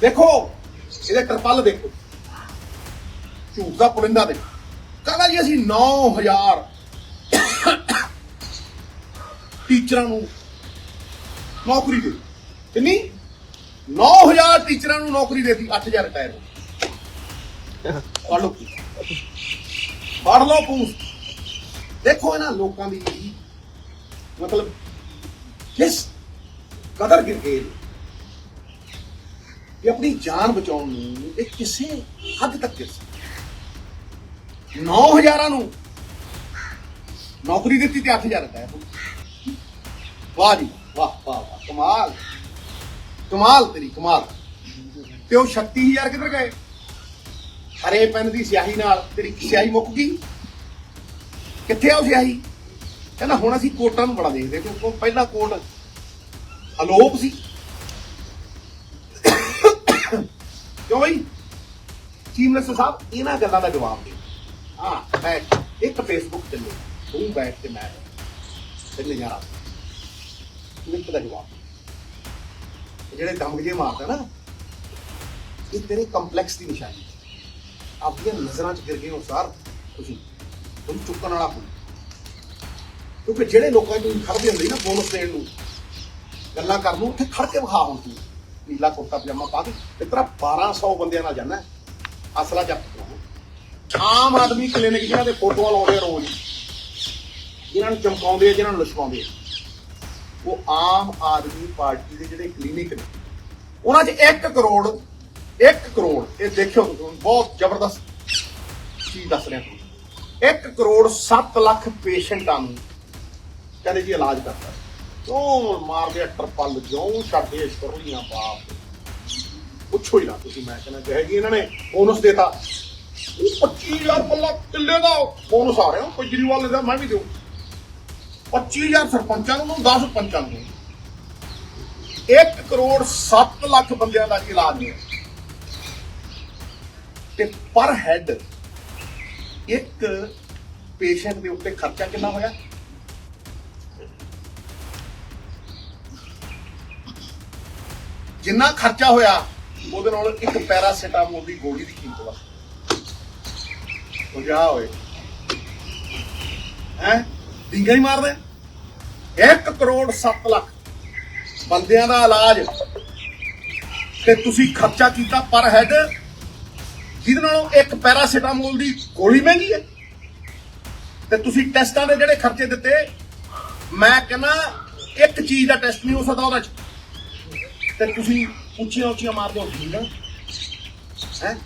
ਦੇਖੋ, ਇਹਦੇ ਤਰਪਲ ਦੇਖੋ। ਝੂਠ ਦਾ ਪੁਲਿੰਦਾ ਦੇਖੋ। ਕਹਿੰਦਾ ਜੀ ਅਸੀਂ 9000 ਟੀਚਰਾਂ ਨੂੰ ਨੌਕਰੀ ਦੇ ਕਿੰਨੀ 9000 ਟੀਚਰਾਂ ਨੂੰ ਨੌਕਰੀ ਦੇਤੀ 8000 ਰਿਟਾਇਰ ਹੋ ਪੜ ਲਓ ਪੜ ਲਓ ਪੂਸ। ਦੇਖੋ ਇਹਨਾਂ ਲੋਕਾਂ ਦੀ ਮਤਲਬ ਕਿਸ ਕਦਰ ਗਿਰ ਗਏ ਕਿ ਆਪਣੀ ਜਾਨ ਬਚਾਉਣ ਨੂੰ ਇਹ ਕਿਸੇ ਹੱਦ ਤੱਕ ਗਿਰ ਸਕਦੇ 9000 ਨੂੰ ਨੌਕਰੀ ਦਿੱਤੀ ਤੇ 8000 ਰੁਪਏ ਵਾਹ ਜੀ, ਵਾਹ ਵਾਹ ਵਾਹ, ਕਮਾਲ। ਕਮਾਲ ਤੇਰੀ, ਕਮਾਲ। ਤੇ ਉਹ 36000 ਕਿੱਧਰ ਗਏ? ਹਰੇ ਪੈਨ ਦੀ ਸਿਆਹੀ ਨਾਲ ਤੇਰੀ ਸਿਆਹੀ ਮੁੱਕ ਗਈ। ਕਿੱਥੇ ਆ ਉਹ ਸਿਆਹੀ? ਕਹਿੰਦਾ ਹੁਣ ਅਸੀਂ ਕੋਟਾਂ ਨੂੰ ਬੜਾ ਦੇਖਦੇ ਕਿਉਂਕਿ ਪਹਿਲਾ ਕੋਟ ਅਲੋਪ ਸੀ। ਕਿਉਂ ਬਈ? ਚੀਫ ਮਿਨਿਸਟਰ ਸਾਹਿਬ ਇਹਨਾਂ ਗੱਲਾਂ ਦਾ ਜਵਾਬ ਦੇ। ਹਾਂ ਬੈਠ ਇੱਕ ਫੇਸਬੁੱਕ ਚੱਲੇ ਤੂੰ ਬੈਠ ਕੇ ਮੈਂ ਤੇ ਨਜ਼ਾਰਾ ਲਿੰਕ ਦਾ। ਜਵਾਬ ਜਿਹੜੇ ਦਮ ਜੇ ਮਾਰਦਾ ਨਾ, ਇਹ ਤੇਰੇ ਕੰਪਲੈਕਸ ਦੀ ਨਿਸ਼ਾਨੀ ਆਪਣੀਆਂ ਨਜ਼ਰਾਂ 'ਚ ਗਿਰ ਗਏ ਹੋ ਸਰ ਤੁਸੀਂ। ਤੁਹਾਨੂੰ ਚੁੱਕਣ ਵਾਲਾ ਕੋਈ ਕਿਉਂਕਿ ਜਿਹੜੇ ਲੋਕਾਂ ਨੂੰ ਖੜਦੇ ਹੁੰਦੇ ਨਾ ਬੋਨਸ ਦੇਣ ਨੂੰ, ਗੱਲਾਂ ਕਰਨ ਨੂੰ, ਉੱਥੇ ਖੜ ਕੇ ਵਿਖਾ ਹੁਣ ਤੂੰ। ਨੀਲਾ ਕੁੜਤਾ ਪਜਾਮਾ ਪਾ ਕੇ ਤੇ ਤੇਰਾ 1200 ਬੰਦਿਆਂ ਨਾਲ ਜਾਣਾ ਅਸਲਾ ਜੱਟ ਆਮ ਆਦਮੀ ਕਲੀਨਿਕ ਜਿਹਨਾਂ ਦੇ ਫੋਟੋਆਂ ਲਾਉਂਦੇ ਆ ਰੋਜ਼ ਜਿਹਨਾਂ ਨੂੰ ਚਮਕਾਉਂਦੇ ਆ ਜਿਨ੍ਹਾਂ ਨੂੰ ਲਸ਼ਕਾਉਂਦੇ ਆ ਉਹ ਆਮ ਆਦਮੀ ਪਾਰਟੀ ਦੇ ਜਿਹੜੇ ਕਲੀਨਿਕ ਨੇ ਉਹਨਾਂ 'ਚ 1 ਕਰੋੜ 1 ਕਰੋੜ ਇਹ ਦੇਖਿਓ ਤੁਸੀਂ, ਬਹੁਤ ਜ਼ਬਰਦਸਤ ਚੀਜ਼ ਦੱਸ ਰਿਹਾ ਤੁਹਾਨੂੰ। 1 ਕਰੋੜ 7 ਲੱਖ ਪੇਸ਼ੈਂਟਾਂ ਨੂੰ ਕਹਿੰਦੇ ਜੀ ਇਲਾਜ ਕਰਦਾ ਕਿਉਂ ਮਾਰਦੇ ਆ, ਟਰਪਲ ਜਿਉਂ ਛੱਡਦੇ ਸ਼ੁਰਲੀਆਂ ਬਾਪ। ਪੁੱਛੋ ਹੀ ਨਾ ਤੁਸੀਂ, ਮੈਂ ਕਹਿੰਦਾ ਜਿਹੇ ਇਹਨਾਂ ਨੇ ਬੋਨਸ ਦੇਤਾ। ਉਹ 25000 ਪੱਲਾ ਕਿੱਲੇ ਦਾ ਬੋਨਸ ਆ ਰਿਹਾ ਕੇਜਰੀਵਾਲ ਨੇ ਦਾ ਮੈਂ ਵੀ ਦਿਉ 25000 ਸਰਪੰਚਾਂ ਨੂੰ 10 ਪੰਚਾਂ ਨੂੰ। 1 ਕਰੋੜ 7 ਲੱਖ ਬੰਦਿਆਂ ਦਾ ਇਲਾਜ ਹੈ ਤੇ ਪਰ ਹੈਡ, ਇੱਕ ਪੇਸ਼ੈਂਟ ਦੇ ਉੱਤੇ ਖਰਚਾ ਕਿੰਨਾ ਹੋਇਆ? ਜਿੰਨਾ ਖਰਚਾ ਹੋਇਆ, ਉਹਦੇ ਨਾਲ ਇੱਕ ਪੈਰਾਸੀਟਾਮੋਲ ਦੀ ਗੋਲੀ ਦੀ ਕੀਮਤ ਵਾ ਜਾ ਹੋਏ ਹੈ? ਡਿੰਗਾ ਹੀ ਮਾਰਦੇ 1 ਕਰੋੜ 7 ਲੱਖ ਬੰਦਿਆਂ ਦਾ ਇਲਾਜ। ਤੇ ਤੁਸੀਂ ਖਰਚਾ ਕੀਤਾ ਪਰ ਹੈਡ, ਜਿਹਦੇ ਨਾਲੋਂ ਇੱਕ ਪੈਰਾਸੀਟਾਮੋਲ ਦੀ ਗੋਲੀ ਮਹਿੰਗੀ ਹੈ। ਤੇ ਤੁਸੀਂ ਟੈਸਟਾਂ ਦੇ ਜਿਹੜੇ ਖਰਚੇ ਦਿੱਤੇ, ਮੈਂ ਕਹਿੰਦਾ ਇੱਕ ਚੀਜ਼ ਦਾ ਟੈਸਟ ਨਹੀਂ ਹੋ ਸਕਦਾ ਉਹਦਾ ਚ। ਤੇ ਤੁਸੀਂ ਉੱਚੀਆਂ ਉੱਚੀਆਂ ਮਾਰਦੇ ਹੋ ਠੀਕ ਹੈ?